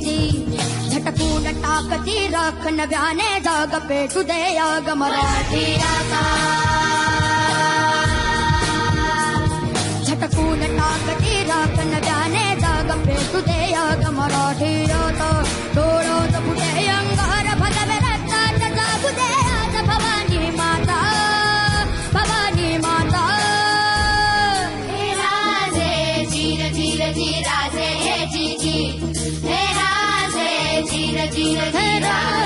जी झटकून टाकती राख नव्याने जाग पेटू दे याग मराठी आता गमरे आगमीरो भवान् माता भवान् माता। राजे जीर जीर जीरा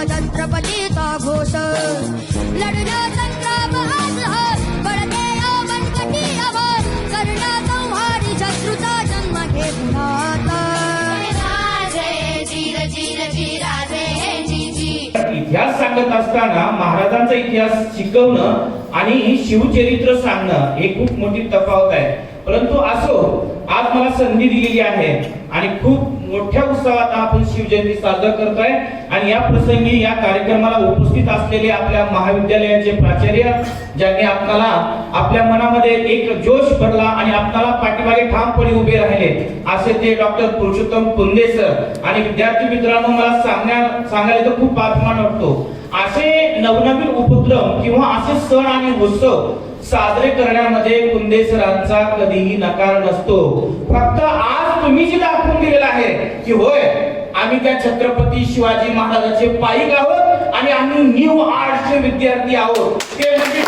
उपतंत्रपतीचा घोष. लढण्या संग्राम पडते मनकटी अमर करण्या संहारी शत्रुता जन्म घेऊन इतिहास सांगत असताना महाराजांचा इतिहास शिकवणं आणि शिवचरित्र सांगणं हे खूप मोठी तफावत आहे. परंतु असो आज मला संधी दिलेली आहे आणि खूप मोठ्या उत्सवात आपण शिवजयंती साजरा करतोय आणि या प्रसंगी या कार्यक्रमाला उपस्थित असलेले आपल्या महाविद्यालयाचे प्राचार्य ज्यांनी आपल्याला आपल्या मनामध्ये एक जोश भरला आणि आपल्याला पाठीमागे ठामपणे उभे राहिले असे ते डॉक्टर पुरुषोत्तम पुंदे सर. आणि विद्यार्थी मित्रांनो मला सांगण्या सांगायला तर खूप अभिमान वाटतो. असे नवनवीन उपक्रम किंवा असे सण आणि उत्सव साजरे करण्यामध्ये कुंदे सरांचा कधीही नकार नसतो. फक्त आज तुम्ही जे दाखवून दिलेलं आहे की होय आम्ही त्या छत्रपती शिवाजी महाराजांचे पायिक आहोत आणि आम्ही न्यू आर्टचे विद्यार्थी आहोत. ते म्हणजे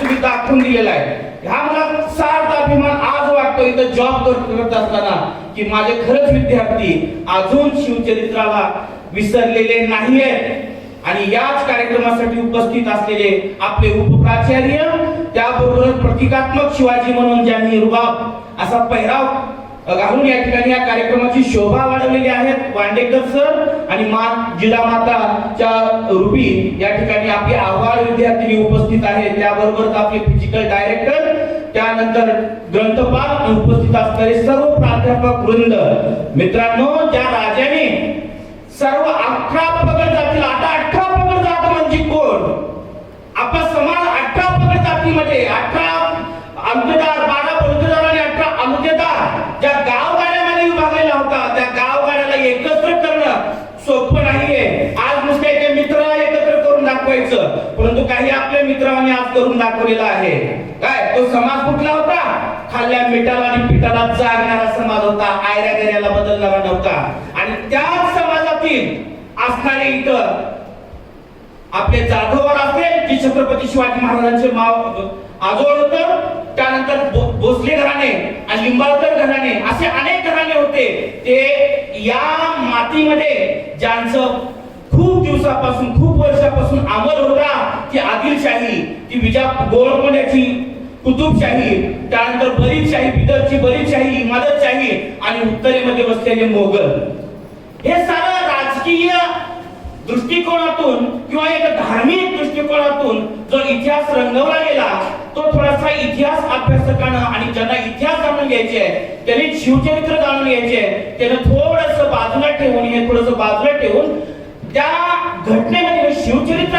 तुम्ही दाखवून दिलेला आहे. हा मला सार्थ अभिमान आज वाटतो जॉब करत असताना की माझे खरंच विद्यार्थी अजून शिवचरित्राला विसरलेले नाहीयेत आणि याच कार्यक्रमासाठी उपस्थित असलेले आपले उपप्राचार्य त्याबरोबरच प्रतिकात्मक शिवाजी म्हणून ज्यांनी रुबाब असा पहिराव घालून या ठिकाणी या कार्यक्रमाची शोभा वाढवलेली आहेत. वांडेकर सर आणि मा जिजामाताच्या रूपी या ठिकाणी आपले आव्हाड विद्यार्थी उपस्थित आहेत. त्याबरोबरच आपले फिजिकल डायरेक्टर त्यानंतर ग्रंथपाल उपस्थित असणारे सर्व प्राध्यापक वृंद मित्रांनो ज्या राजाने सर्व अठरा पगड जातील आता अठरा पगड जात म्हणजे कोण? आपण समाज अठरा पगड जातीमध्ये अठरा अंतदार बारा पंतदार आणि अठरा अंगदेदार ज्या गावगाड्यामध्ये विभागलेला होता त्या गावगाड्याला एकत्र करणं सोपं नाहीये. आज नुसते एका मित्राला एकत्र करून दाखवायचं परंतु काही आपल्या मित्रांनी आज करून दाखवलेलं आहे. तो समाज कुठला होता? खाल्ल्या मिठाला आणि पिठाला जागणारा समाज होता. आयऱ्या गैऱ्याला बदलणारा नव्हता. आणि त्याच समाजातील असणारे इतर आपले जाधववर असले जे छत्रपती शिवाजी महाराजांचे माव आजोळ होतं त्यानंतर भोसले घराणे आणि लिंबाळकर घराणे असे अनेक घराणे होते. ते या मातीमध्ये ज्यांचं खूप दिवसापासून खूप वर्षापासून अंमल होता ती आदिलशाही ती विजा गोळकोंड्याची कुतुबशाही त्यानंतर बरीचशाही बिदरची बरीचशाही इमादतशाही आणि उत्तरेमध्ये बसलेले मोगल. हे सारं राजकीय दृष्टिकोनातून किंवा एक धार्मिक दृष्टिकोनातून जो इतिहास रंगवला गेला तो थोडासा इतिहास अभ्यासकानं आणि ज्यांना इतिहास जाणून घ्यायचे त्यांनी शिवचरित्र जाणून घ्यायचे आहे त्यानं थोडस बाजूला ठेवून हे थोडस बाजूला ठेवून त्या घटनेमध्ये शिवचरित्र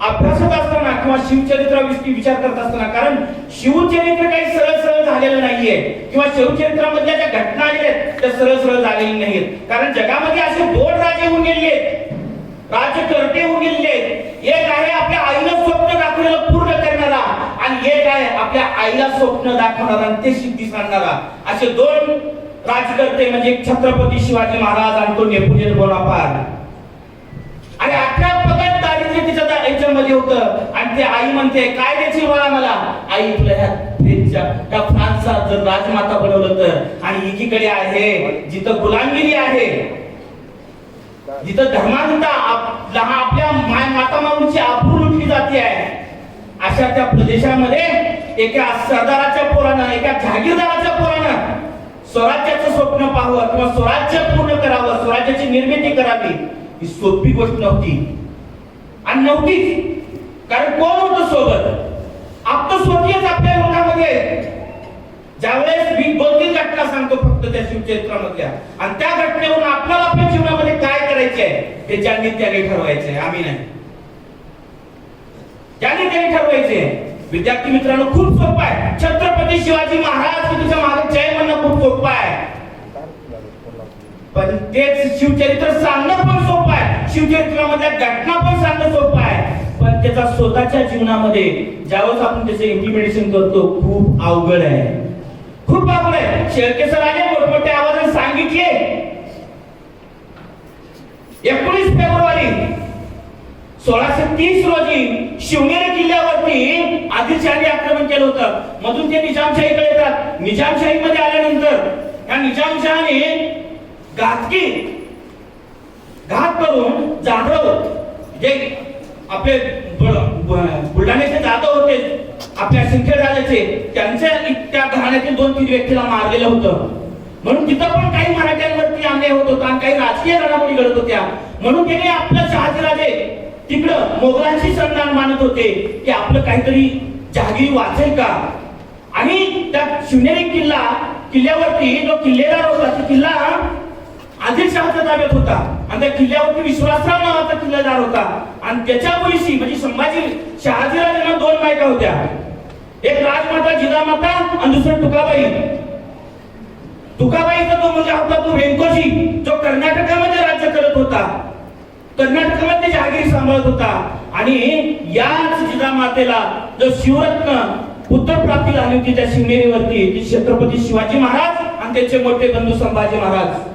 अभ्यासत असताना किंवा शिवचरित्राविषयी विचार करत असताना कारण शिवचरित्र काही सरळ सरळ झालेलं नाहीये. किंवा शिवचरित्रामधल्या ज्या घटना आलेल्या आहेत त्या सरळ सरळ झालेल्या नाहीत कारण जगामध्ये असे दोन राजे होऊन गेले राजकर्ते होऊन गेलेले एक आहे आपल्या आईला स्वप्न दाखवलेलं पूर्ण करणारा आणि एक आहे आपल्या आईला स्वप्न दाखवणारा आणि ते सिद्धी सांगणारा. असे दोन राजकर्ते म्हणजे छत्रपती शिवाजी महाराज आणि तो नेपोलियन बोनापार्ट आणि अठरा पगड दारिद्र्य तिच्या मध्ये याच्यामध्ये होतं. आणि ते आई म्हणते काय द्यायची बाळा मला? आई तुला ह्या फ्रेंचच्या त्या फ्रान्सचा जर राजमाता बनवलं तर आणि एकीकडे आहे जिथं गुलामगिरी आहे जिथं धर्मांता आप- लहा- आपल्या माय माता माऊंची आबरू लुटली जाते आहे. अशा त्या प्रदेशामध्ये एका सरदाराच्या पोरानं एका जहागीरदाराच्या पोरानं स्वराज्याचं स्वप्न पाहावं किंवा स्वराज्य पूर्ण करावं स्वराज्याची निर्मिती करावी ही सोपी गोष्ट नव्हती. आणि नव्हतीच. कारण कोण होतं सोबत? आपलं स्वकीयच आपल्या लोकांमध्ये. ज्यावेळेस मी दोन तीन घटना सांगतो फक्त त्या शिवचरित्रामधल्या. आणि त्या घटनेवरून आपल्याला आपल्या जीवनामध्ये काय करायचे आहे हे ज्यांनी त्याने ठरवायचे आम्ही नाही. ज्यांनी त्याने ठरवायचे विद्यार्थी मित्रांनो खूप सोपं आहे. छत्रपती शिवाजी महाराज की तुझ्या मागे जय म्हणणं खूप सोपं आहे. पण तेच शिवचरित्र सांगणं पण सोपं आहे. शिवचरित्रामधल्या घटना पण सांगणं सोपं आहे. पण त्याचा स्वतःच्या जीवनामध्ये ज्यावेळेस आपण त्याचं इम्प्लिमेंटेशन करतो खूप अवघड आहे. खूप अवघड आहे. शेळके सर आले मोठमोठ्या आवाजात सांगितले. एकोणीस फेब्रुवारी सोळाशे तीस रोजी शिवनेरी किल्ल्यावरती आदिलशहाने आक्रमण केलं होतं. मधून ते निजामशाहीकडे येतात. निजामशाहीमध्ये आल्यानंतर या निजामशहाने घातकी घात करून जाधव जे आपले बुलढाण्याचे जाधव होते. आपल्या सिंखेड राजाचे त्यांच्या त्या घराण्यातील दोन तीन व्यक्तीला मारलेलं होतं. म्हणून तिथं पण काही मराठ्यांवरती अन्याय होत होता आणि काही राजकीय घडामोडी घडत होत्या. म्हणून त्यांनी आपलं शहाजीराजे तिकडं मोगलांशी संधान मानत होते. की आपलं काहीतरी जहागिरी वाचेल का? आणि त्या शिवनेरी किल्ला किल्ल्यावरती जो किल्लेदार होता तो किल्ला आदिलशहाच्या ताब्यात होता. आणि त्या किल्ल्यावरती विश्वासराव नावाचा किल्लेदार होता. आणि त्याच्या मुलीशी म्हणजे संभाजी शहाजीराजांना दोन बायका होत्या. एक राजमाता जिजामाता आणि दुसरं तुकाबाई. तुकाबाईचा तो मुलगा होता तो व्यंकोशी जो कर्नाटकामध्ये राज्य करत होता. कर्नाटकामध्ये जहागीर सांभाळत होता. आणि याच जिजामातेला जो शिवरत्न उत्तर प्राप्ती झाली होती त्या शिवनेरीवरती ती छत्रपती शिवाजी महाराज आणि त्याचे मोठे बंधू संभाजी महाराज.